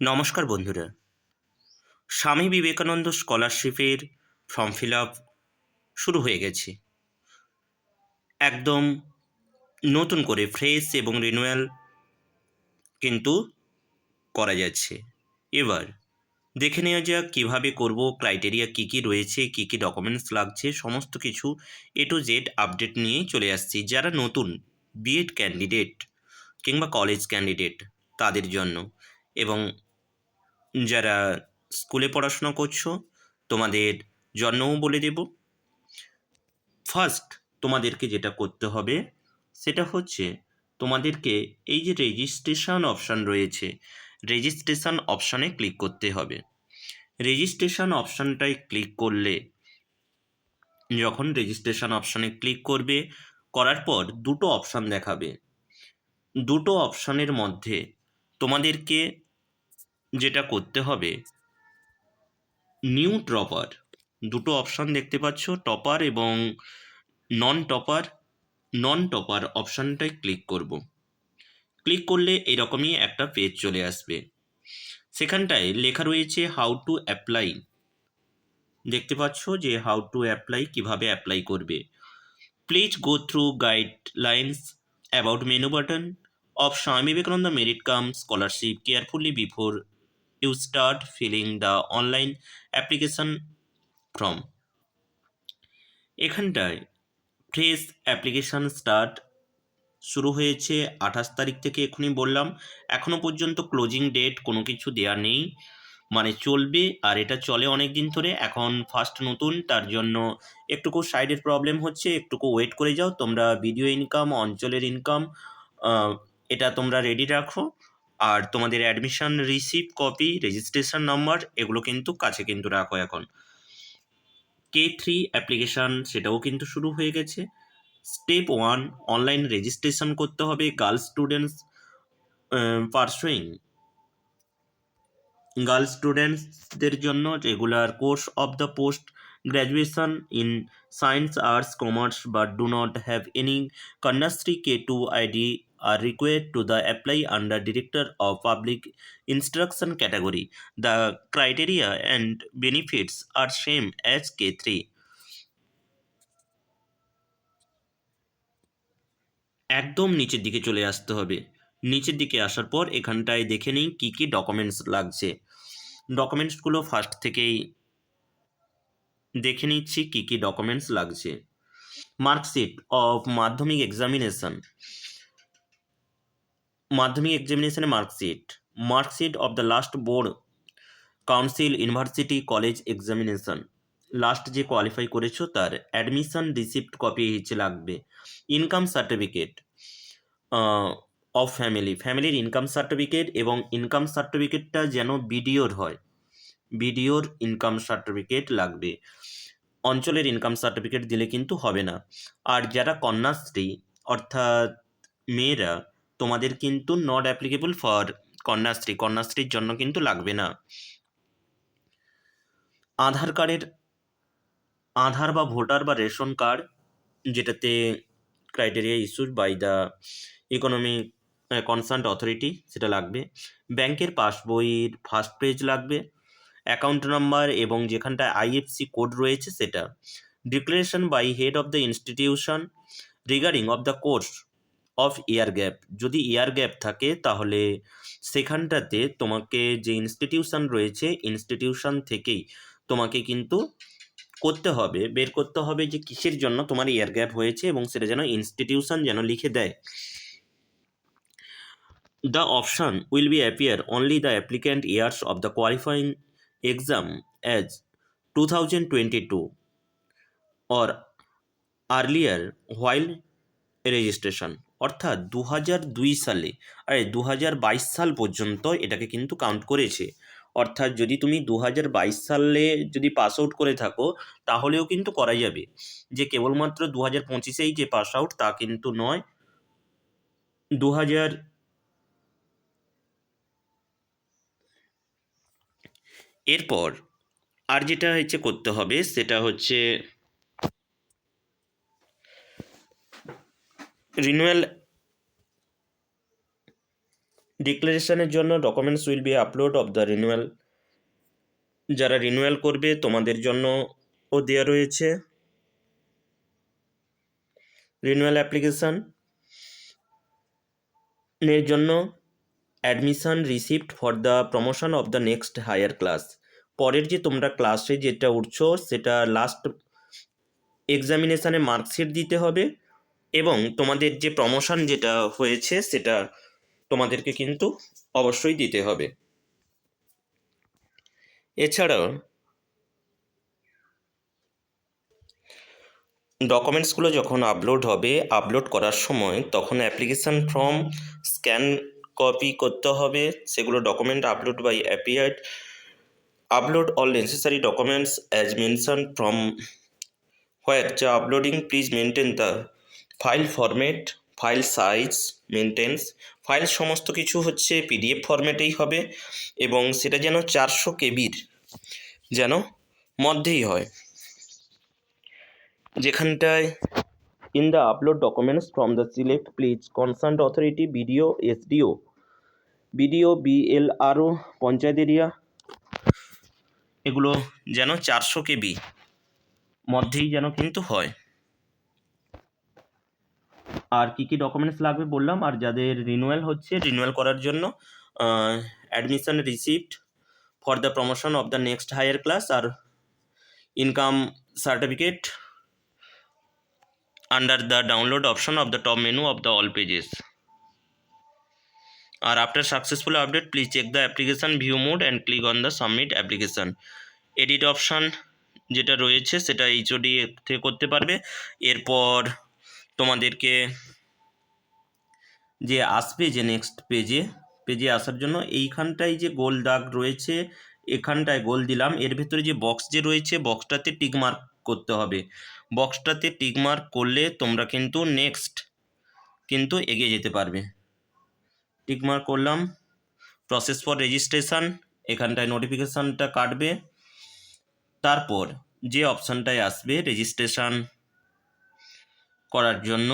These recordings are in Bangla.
নমস্কার বন্ধুরা। স্বামী বিবেকানন্দ স্কলারশিপের ফর্ম ফিল আপ শুরু হয়ে গেছে। একদম নতুন করে ফ্রেশ এবং রিনুয়াল কিন্তু করা যাচ্ছে। এবার দেখে নেওয়া যাক কীভাবে করব ক্রাইটেরিয়া কী কী রয়েছে, কী কী ডকুমেন্টস লাগছে, সমস্ত কিছু এ টু জেড আপডেট নিয়েই চলে আসছি। যারা নতুন বিএড ক্যান্ডিডেট কিংবা কলেজ ক্যান্ডিডেট তাদের জন্য এবং যারা স্কুলে পড়াশোনা করছ, তোমাদের জন্মও বলে দেব। ফার্স্ট তোমাদেরকে যেটা করতে হবে, সেটা হচ্ছে তোমাদেরকে এই যে রেজিস্ট্রেশন অপশান রয়েছে রেজিস্ট্রেশন অপশানে ক্লিক করতে হবে। রেজিস্ট্রেশন অপশানটায় ক্লিক করলে, যখন রেজিস্ট্রেশন অপশানে ক্লিক করবে, করার পর দুটো অপশান দেখাবে। দুটো অপশানের মধ্যে তোমাদেরকে যেটা করতে হবে নিউ টপার দুটো অপশান দেখতে পাচ্ছ টপার এবং নন টপার নন টপার অপশানটায় ক্লিক করব। ক্লিক করলে এরকমই একটা পেজ চলে আসবে। সেখানটায় লেখা রয়েছে হাউ টু অ্যাপ্লাই দেখতে পাচ্ছ যে হাউ টু অ্যাপ্লাই কীভাবে অ্যাপ্লাই করবে। Please go through guidelines about menu button of Swami Vivekananda merit cum scholarship carefully before you start filling the online application form এখানটায় ফ্রেশ অ্যাপ্লিকেশান স্টার্ট শুরু হয়েছে আঠাশ তারিখ থেকে এখনই বললাম। এখনও পর্যন্ত ক্লোজিং ডেট কোনো কিছু দেওয়া নেই। মানে চলবে আর এটা চলে অনেক দিন ধরে। এখন ফার্স্ট নতুন, তার জন্য একটুকু সাইডের প্রবলেম হচ্ছে, একটুকু ওয়েট করে যাও। তোমরা ভিডিও ইনকাম অঞ্চলের ইনকাম এটা তোমরা রেডি রাখো। আর তোমাদের admission receive copy registration number এগুলো কিন্তু কাছে কিন্তু রাখো এখন। কে থ্রি অ্যাপ্লিকেশান সেটাও কিন্তু শুরু হয়ে গেছে। স্টেপ ওয়ান অনলাইন রেজিস্ট্রেশন করতে হবে গার্লস স্টুডেন্টস পার্সুইং গার্লস স্টুডেন্টসদের জন্য regular course of the post graduation in science arts commerce but do not have any Kanyashree K two ID are required to the apply under director of public instruction category. The criteria and benefits are same as K3. একদম নিচের দিকে চলে আসতে হবে নিচের দিকে আসার পর এখানটায় দেখে নিই কী কী ডকুমেন্টস লাগছে ডকুমেন্টসগুলো ফার্স্ট থেকেই দেখে নিচ্ছি কী কী ডকুমেন্টস লাগছে marksheet of Madhyamik examination Madhyamik এক্সামিনেশনে marksheet marksheet of the last board council university college examination last যে কোয়ালিফাই করেছ তার অ্যাডমিশন রিসিপ্ট কপি হচ্ছে লাগবে। ইনকাম সার্টিফিকেট অফ ফ্যামিলি ফ্যামিলির ইনকাম সার্টিফিকেট এবং ইনকাম সার্টিফিকেটটা যেন বিডিওর হয়। বিডিওর ইনকাম সার্টিফিকেট লাগবে। অঞ্চলের ইনকাম সার্টিফিকেট দিলে কিন্তু হবে না। আর যারা কন্যাশ্রী, অর্থাৎ মেয়েরা তোমাদের কিন্তু নট অ্যাপ্লিকেবল ফর কন্যাশ্রী। কন্যাশ্রীর জন্য কিন্তু লাগবে না। আধার কার্ডের, আধার বা ভোটার বা রেশন কার্ড যেটাতে criteria issued by the economic concern authority সেটা লাগবে। ব্যাংকের পাসবইয়ের ফার্স্ট পেজ লাগবে। অ্যাকাউন্ট নাম্বার এবং যেখানটায় আইএফসি কোড রয়েছে সেটা। Declaration by head of the institution regarding of the course of year gap যদি ইয়ার গ্যাপ থাকে, তাহলে সেখানটাতে তোমাকে যে ইনস্টিটিউশন রয়েছে ইনস্টিটিউশন থেকেই তোমাকে কিন্তু করতে হবে। বের করতে হবে যে কিসের জন্য তোমার ইয়ার গ্যাপ হয়েছে এবং সেটা যেন ইনস্টিটিউশন যেন লিখে দেয়। The option will be appear only the applicant years of the qualifying exam as two thousand twenty two or earlier while registration অর্থাৎ দু দুই সালে, আরে দু বাইশ সাল পর্যন্ত এটাকে কিন্তু কাউন্ট করেছে। অর্থাৎ যদি তুমি দু হাজার বাইশ সালে যদি পাস আউট করে থাকো, তাহলেও কিন্তু করা যাবে। যে কেবলমাত্র দু হাজার পঁচিশেই যে পাস আউট তা কিন্তু নয়। দু হাজার এরপর আর যেটা হচ্ছে করতে হবে, সেটা হচ্ছে রিনুয়াল ডিক্লারেশনের জন্য documents will be upload of the renewal যারা রিনুয়াল করবে, তোমাদের জন্য ও দেওয়া রয়েছে। রিনুয়াল অ্যাপ্লিকেশান এর জন্য admission receipt for the promotion of the next higher class পরের যে তোমরা ক্লাসে যেটা উঠছো, সেটা লাস্ট এক্সামিনেশানে মার্কশিট দিতে হবে। এবং তোমাদের যে প্রমোশন যেটা হয়েছে, সেটা তোমাদেরকে কিন্তু অবশ্যই দিতে হবে। এছাড়াও ডকুমেন্টসগুলো যখন আপলোড হবে আপলোড করার সময় তখন অ্যাপ্লিকেশান ফর্ম স্ক্যান কপি করতে হবে। সেগুলো document upload by appeared upload all necessary documents as mention from where যা uploading please maintain the file format file size maintains file সমস্ত কিছু হচ্ছে পিডিএফ ফরম্যাটেই হবে এবং সেটা যেন চারশো কেবির যেন মধ্যেই হয়। যেখানটায় in the upload documents from the select please concern authority BDO SDO BDO BLRO panchayat area এগুলো যেন চারশো কেবি মধ্যেই যেন কিন্তু হয়। আর কি কি ডকুমেন্টস লাগবে বললাম, আর যাদের রিনুয়াল হচ্ছে রিনুয়াল করার জন্য admission receipt for the promotion of the next higher class R income certificate under the download option of the top menu of the all pages R after successful update please check the application view mode and click on the submit application edit option যেটা রয়েছে, সেটা এইচওডি থেকে করতে পারবে। এরপর তোমাদেরকে যে আসবে যে নেক্সট পেজে পেজে আসার জন্য এইখানটায় যে গোল দাগ রয়েছে, এখানটায় গোল দিলাম। এর ভেতরে যে বক্স যে রয়েছে বক্সটাতে টিক মার্ক করতে হবে। বক্সটাতে টিক মার্ক করলে তোমরা কিন্তু নেক্সট কিন্তু এগিয়ে যেতে পারবে। টিক মার্ক করলাম। প্রসেস ফর রেজিস্ট্রেশন এখানটায় নোটিফিকেশানটা কাটবে। তারপর যে অপশানটায় আসবে রেজিস্ট্রেশন করার জন্য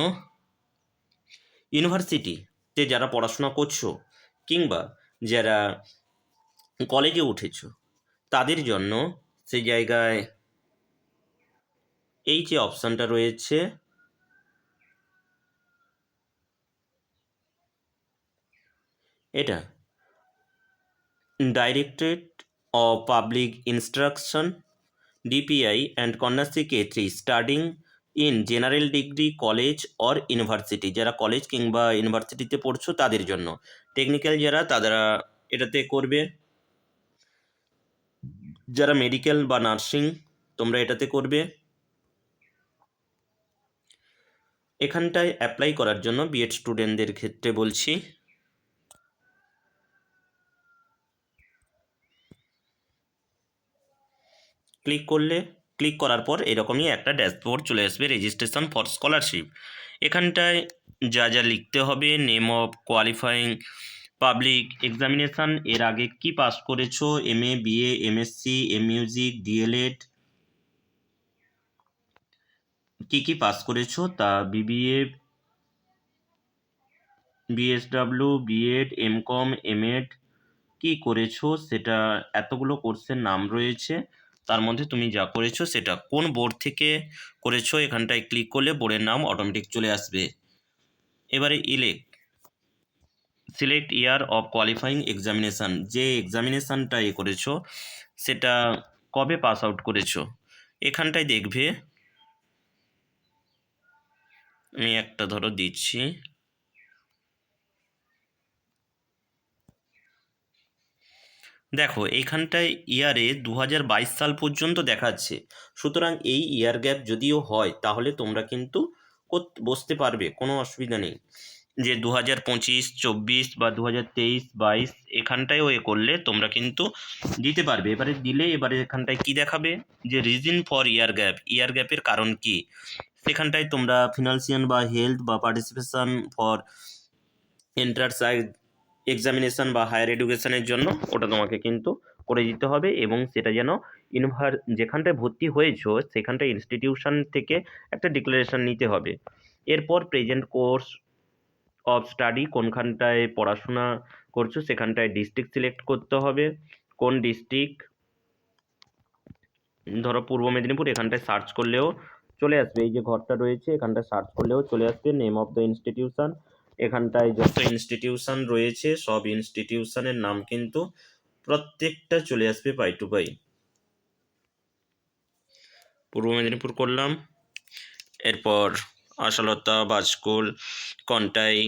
ইউনিভার্সিটিতে যারা পড়াশোনা করছ কিংবা যারা কলেজে উঠেছো, তাদের জন্য সেই জায়গায় এই যে অপশানটা রয়েছে, এটা directorate of public instruction DPI and Kanyashree K three studying in general degree college or university যারা কলেজ কিংবা ইউনিভার্সিটিতে পড়ছো তাদের জন্য। টেকনিক্যাল যারা, তারা এটাতে করবে। যারা মেডিকেল বা নার্সিং তোমরা এটাতে করবে। এখানটায় অ্যাপ্লাই করার জন্য বিএড স্টুডেন্টদের ক্ষেত্রে বলছি। ক্লিক করলে ক্লিক করার পর এরকমই একটা ড্যাশবোর্ড চলে আসবে রেজিস্ট্রেশন ফর স্কলারশিপ এখানটায় যা যা লিখতে হবে name of qualifying public examination এর আগে কি পাস করেছ M A BA MSc M music DElEd কী কী পাস করেছ, তা BBA BSW BEd MCom MEd কী করেছ, সেটা এতগুলো কোর্সের নাম রয়েছে। তার মধ্যে তুমি যা করেছ সেটা। কোন বোর্ড থেকে করেছ এখানটায় ক্লিক করলে বোর্ডের নাম অটোমেটিক চলে আসবে। এবারে elect select year of qualifying examination যে এক্সামিনেশানটা এ করেছ, সেটা কবে পাস আউট করেছ? এখানটায় দেখবে। আমি একটা ধরো দিচ্ছি। দেখো এইখানটায় ইয়ারে দু বাইশ সাল পর্যন্ত দেখাচ্ছে। সুতরাং এই ইয়ার গ্যাপ যদিও হয়, তাহলে তোমরা কিন্তু বসতে পারবে, কোনো অসুবিধা নেই। যে দু হাজার পঁচিশ, চব্বিশ বা দু হাজার তেইশ, বাইশ, এখানটায়ও এ করলে তোমরা কিন্তু দিতে পারবে। এবারে দিলে, এবারে এখানটায় কি দেখাবে? যে reason for year gap year গ্যাপের কারণ কি? সেখানটায় তোমরা ফিনান্সিয়াল বা হেলথ বা পার্টিসিপেশন ফর এন্টারসাইজ এক্সামিনেশন বা হায়ার এডুকেশনের জন্য ওটা তোমাকে কিন্তু করে দিতে হবে এবং সেটা যেন ইউনিভার যেখানটায় ভর্তি হয়েছো সেখানটায় ইনস্টিটিউশন থেকে একটা ডিক্লারেশন নিতে হবে। এরপর প্রেজেন্ট কোর্স অফ স্টাডি কোনখানটায় পড়াশোনা করছ সেখানটায় ডিস্ট্রিক্ট সিলেক্ট করতে হবে। কোন ডিস্ট্রিক্ট ধরো পূর্ব মেদিনীপুর, এখানটায় সার্চ করলেও চলে আসবে। এই যে ঘরটা রয়েছে, এখানটায় সার্চ করলেও চলে আসবে। নেম অফ দ্য ইনস্টিটিউশন এখানটায় যত ইনস্টিটিউশন রয়েছে, সব ইনস্টিটিউশনের নাম কিন্তু প্রত্যেকটা চলে আসবে পাই টু পাই পূর্ব মেদিনীপুর করলাম, এরপর আশালতা, বাজকুল, কন্টাই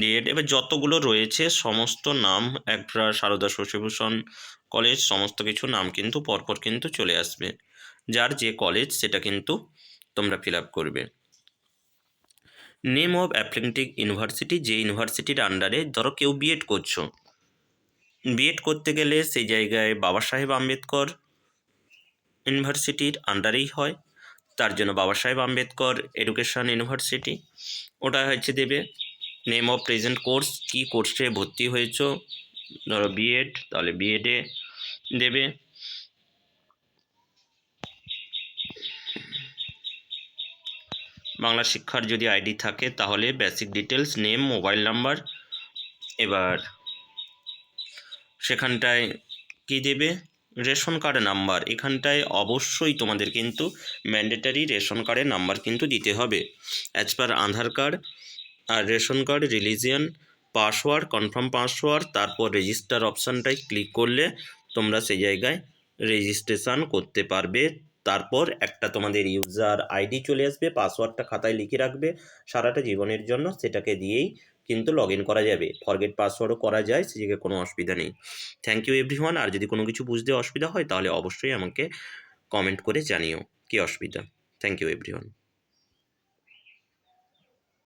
ডিএড এবার যতগুলো রয়েছে, সমস্ত নাম একটা সারদা শশীভূষণ কলেজ, সমস্ত কিছু নাম কিন্তু পরপর কিন্তু চলে আসবে। যার যে কলেজ, সেটা কিন্তু তোমরা ফিল আপ করবে। নেম অফ অ্যাপ্লেন্টিক ইউনিভার্সিটি যে ইউনিভার্সিটির আন্ডারে ধরো কেউ বিএড করছ। বিএড করতে গেলে সেই জায়গায় বাবা সাহেব আম্বেদকর ইউনিভার্সিটির আন্ডারেই হয়। তার জন্য বাবা সাহেব আম্বেদকর এডুকেশন ইউনিভার্সিটি ওটা হচ্ছে দেবে নেম অফ প্রেজেন্ট কোর্স কী কোর্সে ভর্তি হয়েছো? ধরো বিএড তাহলে বিএডে দেবে। বাংলা শিক্ষার যদি আইডি থাকে, তাহলে basic details name mobile number এবার সেখানটায় কী দেবে? Ration card number. এখানটায় অবশ্যই তোমাদের কিন্তু ম্যান্ডেটারি রেশন কার্ডের নাম্বার কিন্তু দিতে হবে। অ্যাজ পার আধার কার্ড আর ration card religion password confirm password তারপর রেজিস্টার অপশানটায় ক্লিক করলে তোমরা সেই জায়গায় রেজিস্ট্রেশন করতে পারবে। তারপর একটা তোমাদের ইউজার আইডি চলে আসবে পাসওয়ার্ডটা খাতায় লিখে রাখবে, সারাটা জীবনের জন্য সেটাকে দিয়েই কিন্তু লগ ইন করা যাবে। ফরগেট পাসওয়ার্ডও করা যায়, সেদিকে কোনো অসুবিধা নেই। থ্যাংক ইউ এভরিওয়ান আর যদি কোনো কিছু বুঝতে অসুবিধা হয় তাহলে অবশ্যই আমাকে কমেন্ট করে জানিও, কী অসুবিধা? Thank you everyone